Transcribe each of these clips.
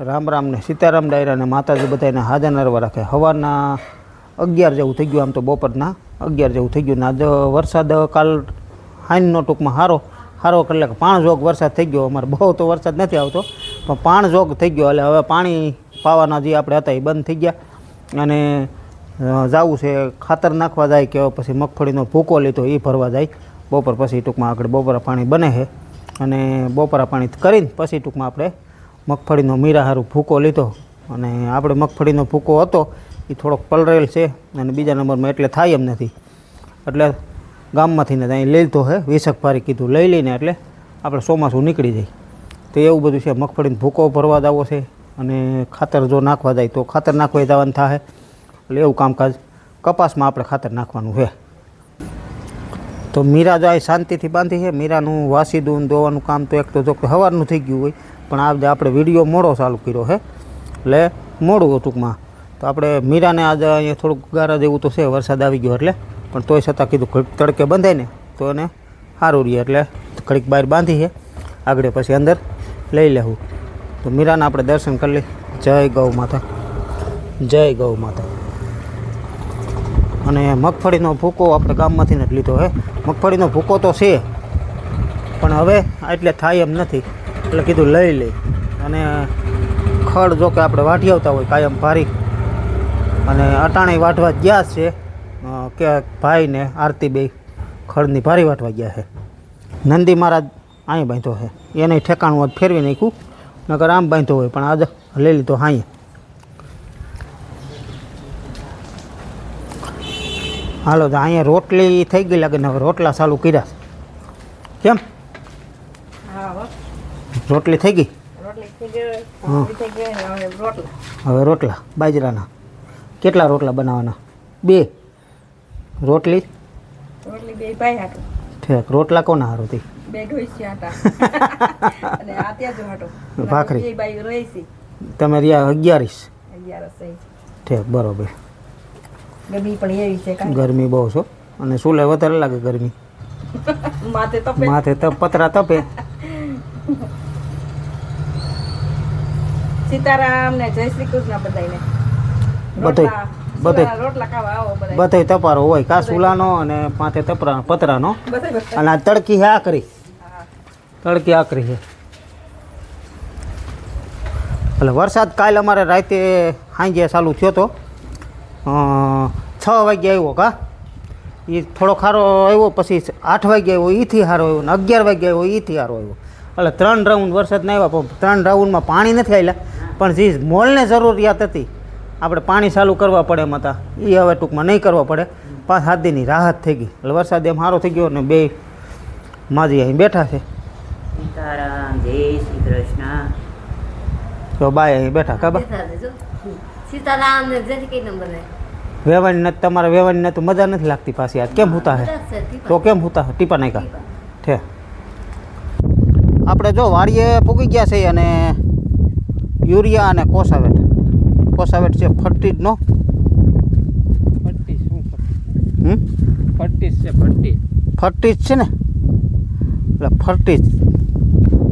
રામ રામ ને સીતારામ ડાયરા ને માતાજી બધાને હાજર નરવા રાખે. હવાના અગિયાર જેવું થઈ ગયું આમ તો બપોરના. અગિયાર જેવું થઈ ગયું ને આજે વરસાદ કાલ હાઈનનો ટૂંકમાં સારો સારો કલાક પાણ જોગ વરસાદ થઈ ગયો. અમારે બહુ તો વરસાદ નથી આવતો, પણ પાણ જોગ થઈ ગયો. એટલે હવે પાણી પાવાના જે આપણે હતા એ બંધ થઈ ગયા. અને જવું છે, ખાતર નાખવા જાય કે પછી મગફળીનો ભૂકો લીધો એ ભરવા જાય. બપોર પછી ટૂંકમાં આગળ બપોરા પાણી બને છે. અને બપોરા પાણી કરીને પછી ટૂંકમાં આપણે મગફળીનો મીરા હારું ભૂકો લીધો અને આપણે મગફળીનો ભૂકો હતો એ થોડોક પલરેલ છે અને બીજા નંબરમાં એટલે થાય એમ નથી. એટલે ગામમાંથી ને લઈ લીધો હે, વીસક ભારી કીધું, લઈ લઈને એટલે આપણે ચોમાસું નીકળી જાય. તો એવું બધું છે, મગફળીનો ભૂકો ભરવા દાવો છે અને ખાતર જો નાખવા જાય તો ખાતર નાખવા જવાનું થાય. એટલે એવું કામકાજ કપાસમાં આપણે ખાતર નાખવાનું છે તો મીરા જો આ શાંતિથી બાંધી છે, મીરાનું વાસી દૂન દોવાનું કામ તો એક તો જો સવારનું થઈ ગયું હોય, પણ આજે આપણે વીડિયો મોડો ચાલુ કર્યો છે, એટલે મોડું ટૂંકમાં તો આપણે મીરાને આજે અહીંયા થોડુંક ગારા જેવું તો છે, વરસાદ આવી ગયો એટલે, પણ તોય છતાં કીધું ઘડીક તડકે બંધાય ને, તો એને સારું રહે એટલે ઘડીક બહાર બાંધી છે, આગળ પછી અંદર લઈ લેવું. તો મીરાને આપણે દર્શન કરી લઈ જય ગૌ માતા, જય ગૌ માતા. અને મગફળીનો ભૂકો આપણે ગામમાંથી નથી લીધો, હે? મગફળીનો ભૂકો તો છે, પણ હવે એટલે થાય એમ નથી. એટલે કીધું લઈ લઈ. અને ખડ જો કે આપણે વાઢી આવતા હોય કાયમ ભારી. અને અટાણે વાઢવા ગયા છે કે ભાઈને આરતી બે ખડની ભારી વાટવા ગયા છે. નંદી મહારાજ અહીં બાંધ્યો છે. એને ઠેકાણું ફેરવી નાખ્યું. નકર આમ બાંધ્યો હોય, પણ આજે લઈ લીધો હાઈ હાલો તો અહીંયા રોટલી થઈ ગઈ લાગે ને હવે રોટલા ચાલુ કર્યા કેમ? રોટલી થઈ ગઈ? હવે રોટલા. બાજરાના. કેટલા રોટલા બનાવવાના બે. રોટલી? ઠેક રોટલા કોના હારું હતી ભાખરી. તમે રહ્યા અગિયારીસ? ઠેક બરોબર. ગરમી પણ એવી છે ગરમી બહુ છો. અને સુલે વધારે લાગે ગરમી? માથે તપે. માથે તપ પતરા તપે. સીતારામ ને જય શ્રી કૃષ્ણ બધાને બધાય બધાય. રોટલા ખાવા આવો બધા બધે તપારો હોય કા સુલાનો અને માથે તપરા પતરાનો. અને આ તડકી આ કરી તડકી આકરી છે એટલે વરસાદ કાલ અમારે રાતે સાંજે ચાલુ થયો તો અ, છ વાગ્યે આવ્યો કા? એ થોડો ખારો આવ્યો પછી આઠ વાગે આવ્યો એથી સારો આવ્યો ને અગિયાર વાગ્યે આવ્યો એથી સારો આવ્યો. એટલે ત્રણ રાઉન્ડ વરસાદ ના આવ્યા પણ ત્રણ રાઉન્ડમાં પાણી નથી આવેલા પણ જે મોલને જરૂરિયાત હતી આપણે પાણી ચાલુ કરવા પડે એમ હતા. એ હવે ટૂંકમાં નહીં કરવા પડે. પાંચ સાત દિનની રાહત થઈ ગઈ. એટલે વરસાદ એમ સારો થઈ ગયો ને બે માજી અહીં બેઠા છે. સીતારામ જય શ્રી કૃષ્ણ. તો બાય અહીં બેઠા ખબર સીતારામ ને કઈ નંબર વેવાની નથી તમારે વેવાની નથી મજા નથી લાગતી પાછી આજ કેમ હુતા હે? તો કેમ હુતા હે? ટીપા નાખ્યા. ઠે. આપણે જો વાડીએ પૂગી ગયા છે અને યુરિયા અને કોસાવેટ. કોસાવેટ છે ફર્ટીજનો પટ્ટી શું હમ? પટ્ટી છે પટ્ટી ફર્ટીજ છે ને? એટલે ફર્ટીજ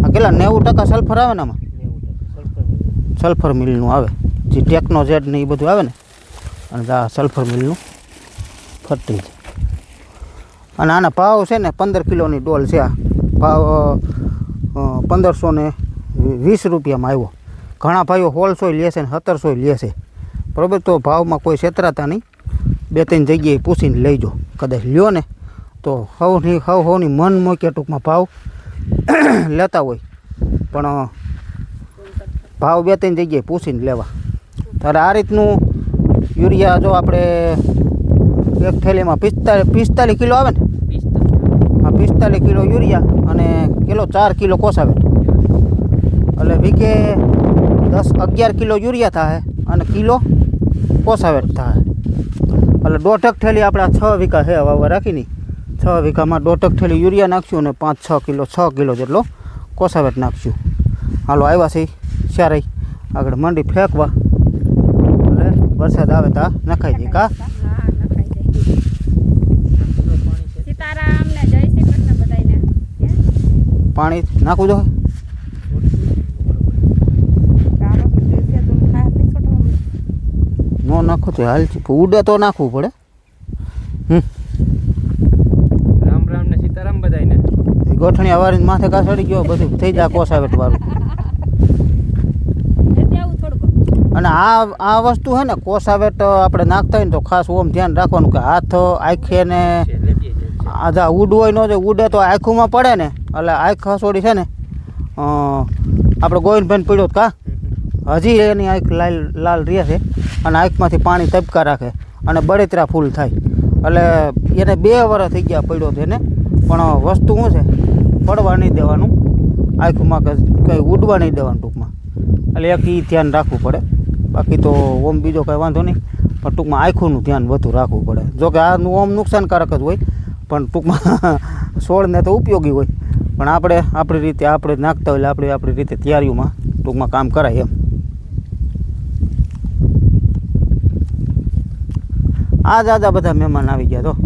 આ કેટલા નેવું ટકા સલ્ફર આવે ને આમાં? સલ્ફર મિલનું આવે. જે ટેકનો જેડ ને એ બધું આવે ને? અને આ સલ્ફર મિલનું ફર્ટીજ અને આના ભાવ છે ને પંદર કિલોની ડોલ છે આ. ભાવ પંદરસો ને વીસ રૂપિયામાં આવ્યો. ઘણા ભાઈઓ હોલસોય લે છે ને સત્તરસો લે છે. બરાબર? તો ભાવમાં કોઈ છેતરાતા નહીં. બે ત્રણ જગ્યાએ પૂછીને લઈજો કદાચ લ્યો ને, તો હવની, હવ હવની મન મૂકે ટૂંકમાં ભાવ લેતા હોય. પણ ભાવ બે ત્રણ જગ્યાએ પૂછીને લેવા. ત્યારે આ રીતનું યુરિયા જો આપણે એક થેલીમાં પિસ્તાલીસ પિસ્તાલીસ કિલો આવે ને? આ પિસ્તાલીસ કિલો યુરિયા અને કિલો ચાર કિલો કોસાવેટ એટલે વીઘે દસ અગિયાર કિલો યુરિયા થાય અને કિલો કોસાવેટ થાય એટલે દોઢક થેલી આપણે છ વીઘા હે વાવવા રાખીને છ વીઘામાં દોઢક થેલી યુરિયા નાખશું અને પાંચ, છ કિલો છ કિલો જેટલો કોસાવેટ નાખશું. હાલો, આવ્યા છે ચારેય આગળ મંડી ફેંકવા. વરસાદ આવે તો નખાઈ દે કા? પાણી નાખું જો નો નાખો તો હાલ ઉડે તો નાખવું પડે. હમ. રામ રામ ને સીતારામ બધાને ગોઠણી અવારી માથે કાસડી ગયો બધું થઈ જાય કોસાવેટ વાળું. અને આ આ વસ્તુ છે ને, કોસાવેટ આપણે નાખતા હોય ને તો ખાસ ઓમ ધ્યાન રાખવાનું કે હાથ આંખે ને આધા હોય ન જો ઉડે તો આંખુમાં પડે ને, એટલે આંખ હસોડી છે ને આપણે ગોવિંદભાઈ પીડ્યો કા? હજી એની આંખ લાલ લાલ રહે છે અને આંખમાંથી પાણી તબકા રાખે અને બળેતરા ફૂલ થાય. એટલે એને બે વર્ષ થઈ ગયા પડ્યો છે એને, પણ વસ્તુ શું છે? પડવા નહીં દેવાનું. આંખમાં કંઈ ઉડવા નહીં દેવાનું ટૂંકમાં. એટલે એક એ ધ્યાન રાખવું પડે. બાકી તો ઓમ બીજો કાંઈ વાંધો નહીં પણ ટૂંકમાં આંખોનું ધ્યાન વધુ રાખવું પડે. જો કે આનું ઓમ નુકસાનકારક જ હોય પણ ટૂંકમાં છોડને તો ઉપયોગી હોય. પણ આપણે આપણી રીતે આપણે નાખતા હોય આપણે આપણી રીતે તૈયારીઓમાં ટૂંકમાં કામ કરાય એમ. આ દાદા બધા મહેમાન આવી ગયા તો.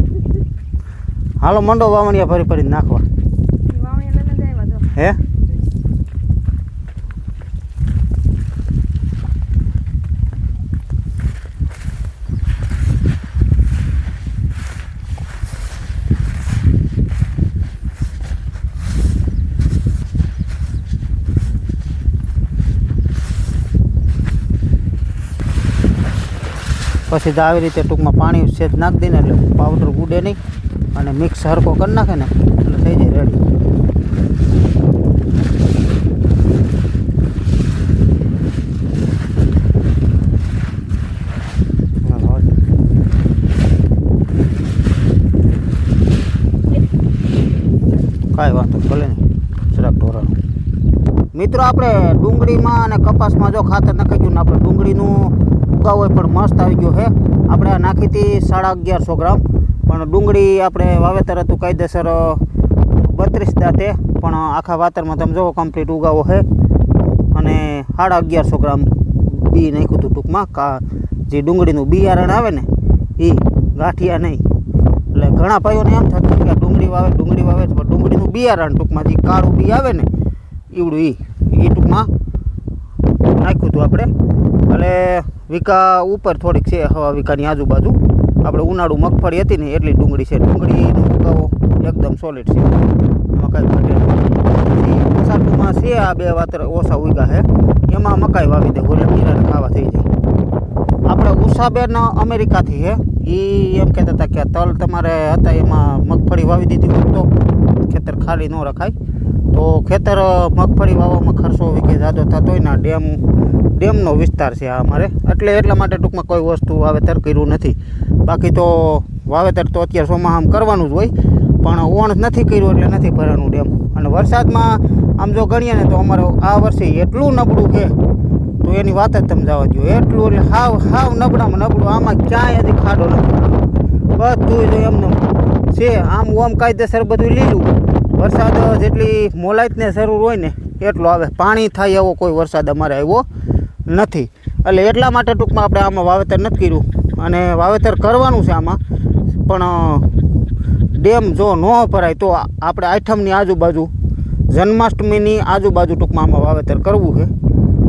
હાલો મંડો વાવણિયા ફરી ફરી નાખવા. હે? પછી તો આવી રીતે ટૂંકમાં પાણી સેજ નાખી દઈને એટલે પાવડર ઉડે નહીં અને મિક્સ હરકો કરી નાખે ને એટલે થઈ જાય રેડી કાંઈ વાંધો ભલે નહીં જરાક ઢોરાનું મિત્રો, આપણે ડુંગળીમાં અને કપાસમાં જો ખાતર નાખી ગયું ને આપણે ડુંગળીનું ઉગાવ હોય પણ મસ્ત આવી ગયો છે આપણે નાખી હતી સાડા અગિયારસો ગ્રામ. પણ ડુંગળી આપણે વાવેતર હતું કાયદેસર બત્રીસ દાંતે. પણ આખા વાતરમાં તમે જુઓ કમ્પ્લીટ ઉગાવો છે અને સાડા અગિયારસો ગ્રામ બી નાખ્યું હતું ટૂંકમાં. કા, જે ડુંગળીનું બિયારણ આવે ને એ ગાંઠિયા નહીં. એટલે ઘણા ભાઈઓને એમ થતું કે ડુંગળી વાવે ડુંગળી વાવે પણ ડુંગળીનું બિયારણ ટૂંકમાં જે કાળું બી આવે ને, ઈવડું એ એ ટૂંકમાં નાખ્યું હતું આપણે. એટલે વીકા ઉપર થોડીક છે હવા વીકાની આજુબાજુ. આપણે ઉનાળુ મગફળી હતી ને એટલી ડુંગળી છે. ડુંગળીનો ઉગાવો એકદમ સોલિડ છે. એમાં કાંઈ ઘટે છે આ બે વાતર ઓછા ઉગા છે એમાં મકાઈ વાવી દે ગોલે પીરાને ખાવા થઈ જાય. આપણે ઉષાબેન અમેરિકાથી છે એ એમ કહેતા હતા કે તલ તમારે હતા એમાં મગફળી વાવી દીધી હોય તો ખેતર ખાલી ન રખાય. તો ખેતર મગફળી વાવવામાં ખર્ચો વિગે જાજો થતો હોય ને ડેમ ડેમનો વિસ્તાર છે આ અમારે. એટલે એટલા માટે ટૂંકમાં કોઈ વસ્તુ વાવેતર કર્યું નથી. બાકી તો વાવેતર તો અત્યારે ચોમાસામાં કરવાનું જ હોય, પણ ઓણ નથી કર્યું એટલે નથી ભરાનું ડેમ. અને વરસાદમાં આમ જો ગણીએ ને તો અમારો આ વર્ષે એટલું નબળું છે, તો એની વાત જ સમજાવવા જવા દો એટલું એટલે હાવ હાવ નબળામાં નબળું, આમાં ક્યાંય હજી ખાડો નથી. બધું જો એમને છે, આમ ઓમ કાયદેસર બધું લીલું. વરસાદ જેટલી મોલાઈતને જરૂર હોય ને, એટલો આવે. પાણી થાય એવો કોઈ વરસાદ અમારે આવ્યો નથી. એટલે એટલા માટે ટૂંકમાં આપણે આમાં વાવેતર નથી કર્યું. અને વાવેતર કરવાનું છે આમાં. પણ ડેમ જો ન ભરાય તો આપણે આઠમની આજુબાજુ, જન્માષ્ટમીની આજુબાજુ ટૂંકમાં આમાં વાવેતર કરવું છે.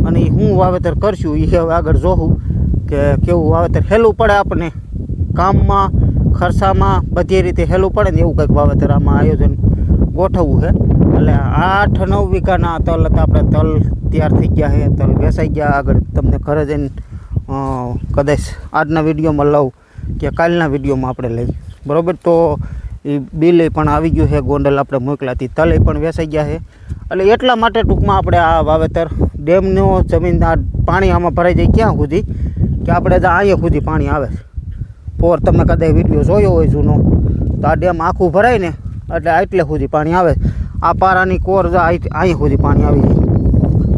અને હું વાવેતર કરશું એ હવે આગળ જોઉં કે કેવું વાવેતર હેલું પડે આપણને. કામમાં, ખર્ચામાં બધી રીતે હેલું પડે ને એવું કંઈક વાવેતર આમાં આયોજન ગોઠવવું છે. એટલે આઠ નવ વીઘાના તલ હતા. આપણે તલ તૈયાર થઈ ગયા છે. તલ વેસાઈ ગયા. આગળ તમને ઘરે જઈને કદાચ આજના વિડીયોમાં લઉં કે કાલના વિડીયોમાં આપણે લઈ. બરાબર? તો એ બિલે પણ આવી ગયું છે. ગોંડલ આપણે મોકલાતી તલે પણ વેસાઈ ગયા છે. એટલે એટલા માટે ટૂંકમાં આપણે આ વાવેતર ડેમનો જમીન આ પાણી આમાં ભરાઈ જાય ક્યાં સુધી? કે આપણે તો અહીંયા સુધી પાણી આવે પોર તમે કદાચ વીડિયો જોયો હોય જૂનો, તો આ ડેમ આખું ભરાય ને, એટલે આટલે સુધી પાણી આવે આ પારાની કોર અહીં સુધી પાણી આવી જાય.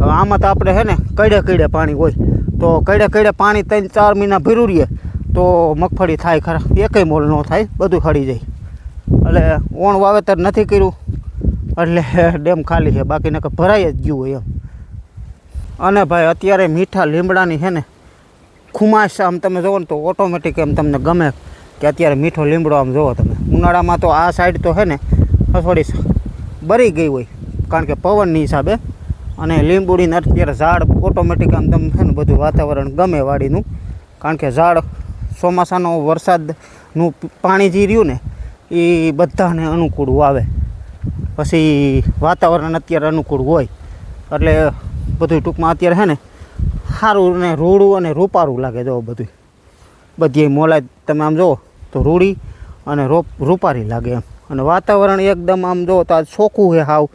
હવે આમાં તો આપણે હે ને કડે કડે પાણી હોય. તો કડે કડે પાણી ત્રણ ચાર મહિના ભીરું રહીએ તો મગફળી થાય ખરા. એકેય મોલ ન થાય, બધું ખડી જાય. એટલે ઓણ વાવેતર નથી કર્યું. એટલે ડેમ ખાલી છે, બાકી નકર ભરાઈ જ ગયું હોય એમ. અને ભાઈ અત્યારે મીઠા લીમડાની છે ને ખુમાશ આમ તમે જુઓ ને તો ઓટોમેટિક એમ તમને ગમે કે અત્યારે મીઠો લીમડો આમ જુઓ તમે. ઉનાળામાં તો આ સાઈડ તો છે ને થોડી બરી ગઈ હોય. કારણ કે પવનની હિસાબે. અને લીંબુડીને અત્યારે ઝાડ ઓટોમેટિક આમ તમે છે ને બધું વાતાવરણ ગમે વાડીનું. કારણ કે ઝાડ ચોમાસાનો વરસાદનું પાણી જે રહ્યું ને, એ બધાને અનુકૂળ આવે. પછી વાતાવરણ અત્યારે અનુકૂળ હોય. એટલે બધું ટૂંકમાં અત્યારે છે ને સારું ને રૂડું અને રૂપારું લાગે જો બધું બધી મોલાય, તમે આમ જુઓ તો રૂડી અને રોપ, રૂપારી લાગે એમ. અને વાતાવરણ એકદમ આમ જો તો આજ ચોખ્ખું છે હાવ.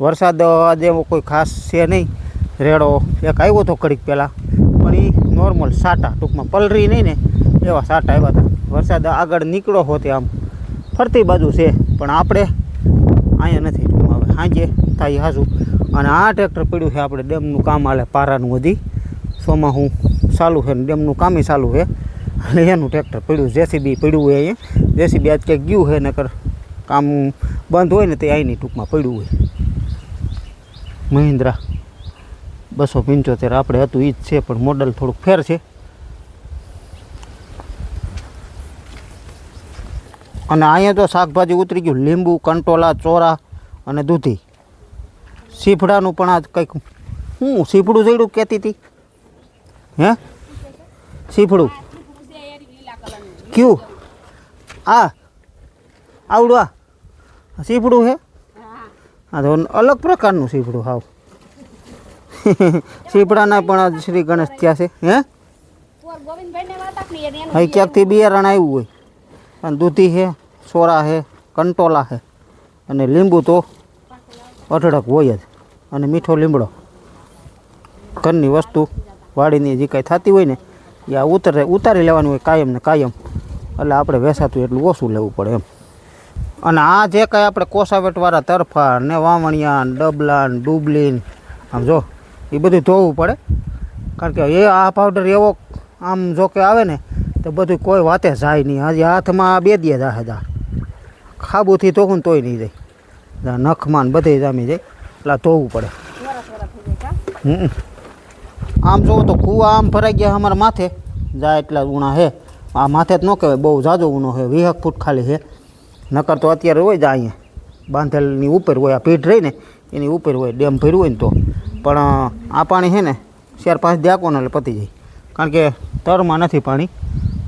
વરસાદ આજે કોઈ ખાસ છે નહીં. રેડો એક આવ્યો હતો કડીક પહેલાં. પણ એ નોર્મલ સાટા, ટૂંકમાં પલરી નહીં ને, એવા સાટા આવ્યા હતા. વરસાદ આગળ નીકળો હોતે આમ. ફરતી બાજુ છે, પણ આપણે અહીંયા નથી ટૂંકમાં હવે. સાંજે થાય હાજુ. અને આ ટ્રેક્ટર પડ્યું છે આપણે ડેમનું કામ હાલે, પારાનું વધી સોમાં હું ચાલુ છે ને ડેમનું કામે ચાલુ છે. અને એનું ટ્રેક્ટર પડ્યું જેસીબી પડ્યું હોય અહીંયા. જેસીબી આજ ક્યાંક ગયું છે નકર કામ બંધ હોય ને તે અહીંની ટૂંકમાં પડ્યું હોય. મહિન્દ્રા બસો પંચોતેર આપણે હતું એ જ છે પણ મોડલ થોડુંક ફેર છે. અને અહીંયા તો શાકભાજી ઉતરી ગયું લીંબુ કંટોલા ચોરા અને દૂધી. સીફડાનું પણ આ કંઈક હું સીફડું જઈડું કહેતી હતી? હે? સીફડું કયું? આ? આવડું આ સીપડું છે હા. તો અલગ પ્રકારનું સીપડું હાવ. સીપડાના પણ આજ શ્રી ગણેશ થયા છે હે? અહીં ક્યાંકથી બિયારણ આવ્યું હોય. અને દૂધી છે સોરા છે કંટોલા છે અને લીંબુ તો અઢળક હોય જ. અને મીઠો લીમડો. ઘરની વસ્તુ વાડીની જે કાંઈ થતી હોય ને એ આ ઉતરે ઉતારી લેવાનું હોય કાયમ ને કાયમ. એટલે આપણે વેસાતું એટલું ઓછું લેવું પડે એમ. અને આ જે કાંઈ આપણે કોસાવેટવાળા તરફા ને વાવણિયા ડબલા ને ડુબલી આમ જો, એ બધું ધોવું પડે. કારણ કે એ આ પાવડર એવો આમ જો કે આવે ને, તો બધું કોઈ વાતે જાય નહીં. હજી હાથમાં બે દે જાહે જા ખાબુથી ધોવું તોય નહીં જાય. નખમાં બધે જામી જાય. એટલે ધોવું પડે. હમ. આમ જોવો તો કૂવા આમ ભરાઈ ગયા અમારા માથે. જાય એટલા ઉણા હે. આ માથે જ ન કહેવાય, બહુ જાજો ઉણો છે વીહક ફૂટ ખાલી છે નકર તો અત્યારે હોય જાય અહીંયા. બાંધેલની ઉપર હોય, આ પીઠ રહીને એની ઉપર હોય, ડેમ ભર્યું હોય ને તો. પણ આ પાણી છે ને, ચાર પાંચ દાકો ને એટલે પતી જાય. કારણ કે તરમાં નથી પાણી.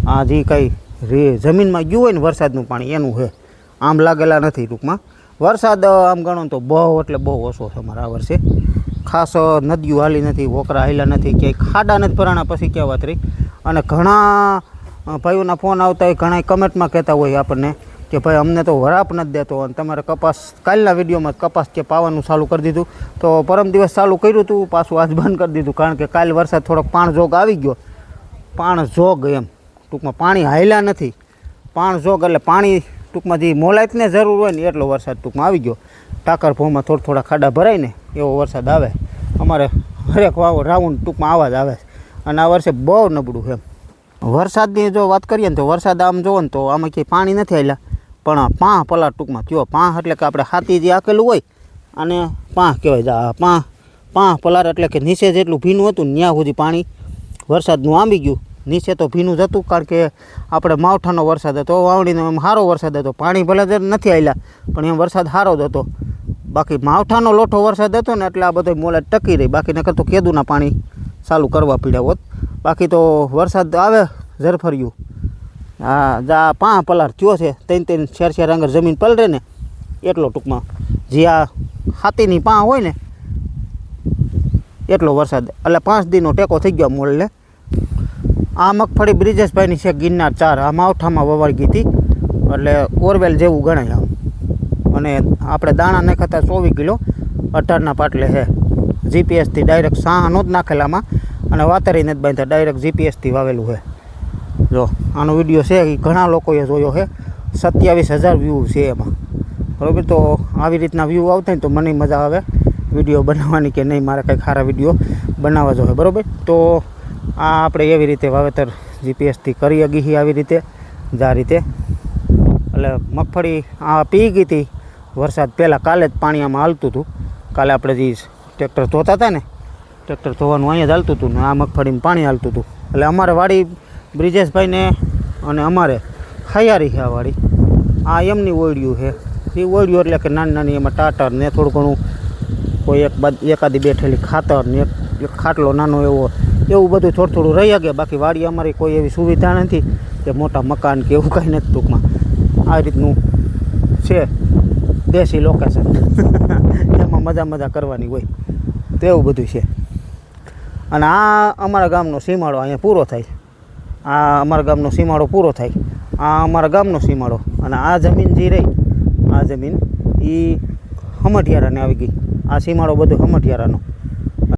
આ જે કંઈ રે, જમીનમાં ગયું હોય ને વરસાદનું પાણી, એનું છે. આમ લાગેલા નથી ટૂંકમાં. વરસાદ આમ ગણો તો બહુ એટલે બહુ ઓછો છે અમારા આ વર્ષે. ખાસ નદીઓ હાલી નથી, વોકરા હાલ્યા નથી, ક્યાંય ખાડા નથી ભરાણા પછી ક્યાં વાત રહી. અને ઘણા ભાઈઓના ફોન આવતા હોય ઘણા કમેન્ટમાં કહેતા હોય આપણને કે ભાઈ અમને તો વરાપ નથી દેતો અને તમારે કપાસ કાલના વિડીયોમાં કપાસ કે પાવાનું ચાલુ કરી દીધું. તો પરમ દિવસ ચાલુ કર્યું હતું પાછું આજ બંધ કરી દીધું. કારણ કે કાલ વરસાદ થોડોક પાણ જોગ આવી ગયો. પાણ જોગ એમ. ટૂંકમાં પાણી હાયલા નથી. પાણ જોગ એટલે પાણી ટૂંકમાં જે મોલાયતને જરૂર હોય ને એટલો વરસાદ ટૂંકમાં આવી ગયો. ટાકર ભોમાં થોડા થોડા ખાડા ભરાય ને એવો વરસાદ આવે. અમારે હરેક વાવ રાઉન્ડ ટૂંકમાં આવા જ આવે. અને આ વર્ષે બહુ નબળું એમ. વરસાદની જો વાત કરીએ ને તો વરસાદ આમ જોવો ને તો આમાં ક્યાંય પાણી નથી આવેલા પણ પાંહ પલાર ટૂંકમાં કયો પાંહ એટલે કે આપણે હાથી જે આકેલું હોય અને પાંહ કહેવાય. જા પાંહ પાંહ પલાર એટલે કે નીચે જેટલું ભીનું હતું ત્યાં સુધી પાણી વરસાદનું આંબી ગયું. નીચે તો ભીનું જ હતું, કારણ કે આપણે માવઠાનો વરસાદ હતો, વાવણીનો એમ સારો વરસાદ હતો. પાણી ભલે જ નથી આવેલા પણ એમ વરસાદ સારો જ હતો. બાકી માવઠાનો લોઠો વરસાદ હતો ને, એટલે આ બધો મોલે ટકી રહી. બાકી નકર તો કેદુના પાણી ચાલુ કરવા પીડ્યા હોત. બાકી તો વરસાદ આવે, ઝરફર્યું. હા, જા, પાંચ પલાર થયો છે. ત્રણ ત્રણ શેર શેર આંગર જમીન પલરે ને એટલો ટૂંકમાં. જે આ હાથીની પાંહ હોય ને, એટલો વરસાદ. એટલે પાંચ દિનનો ટેકો થઈ ગયો મોલને આ મગફળી બ્રિજેશભાઈની છે ગિરનાર ચાર. આ માવઠામાં વવાઈ ગઈ હતી. એટલે ઓરવેલ જેવું ગણાય આમ. અને આપણે દાણા નાખતા ચોવીસ કિલો. અઢારના પાટલે છે. જીપીએસથી ડાયરેક્ટ સાહ નો જ નાખેલામાં. અને વાતરી જ બાંધતા. ડાયરેક્ટ જીપીએસથી વાવેલું છે. જો, આનો વીડિયો છે એ ઘણા લોકોએ જોયો છે. સત્યાવીસ હજાર વ્યૂ છે એમાં. બરાબર? તો આવી રીતના વ્યૂ આવતા ને તો મને મજા આવે વીડિયો બનાવવાની કે નહીં, મારે કંઈક સારા વીડિયો બનાવવા જોઈએ બરાબર? તો આ આપણે એવી રીતે વાવેતર જીપીએસથી કરી અગી આવી રીતે, જ રીતે. એટલે મગફળી આ પી ગઈ હતી. વરસાદ પહેલાં કાલે જ પાણી આમાં હાલતું હતું. કાલે આપણે જે ટ્રેક્ટર ધોતા હતા ને, ટ્રેક્ટર ધોવાનું અહીંયા જ હાલતું હતું ને, આ મગફળીમાં પાણી હાલતું હતું. એટલે અમારે વાડી બ્રિજેશભાઈને અને અમારે હૈયારી છે આ વાડી. આ એમની ઓળિયું છે. એ ઓળિયું એટલે કે નાની નાની એમાં ટાટર ને થોડું ઘણું કોઈ એક બાદ એકાદી બેઠેલી ખાતર ને એક એક ખાટલો નાનો એવો એવું બધું થોડું થોડું રહી ગયા બાકી વાડી અમારી કોઈ એવી સુવિધા નથી કે મોટા મકાન કે એવું કાંઈ નથી ટૂંકમાં. આ રીતનું છે દેશી લોકેશન એમાં મજા મજા કરવાની હોય. તો એવું બધું છે. અને આ અમારા ગામનો સીમાડો અહીંયા પૂરો થાય. આ અમારા ગામનો સીમાડો પૂરો થાય. આ અમારા ગામનો સીમાડો અને આ જમીન જે રહી, આ જમીન એ હમઠિયારાને આવી ગઈ. આ સીમાડો બધો હમઠિયારાનો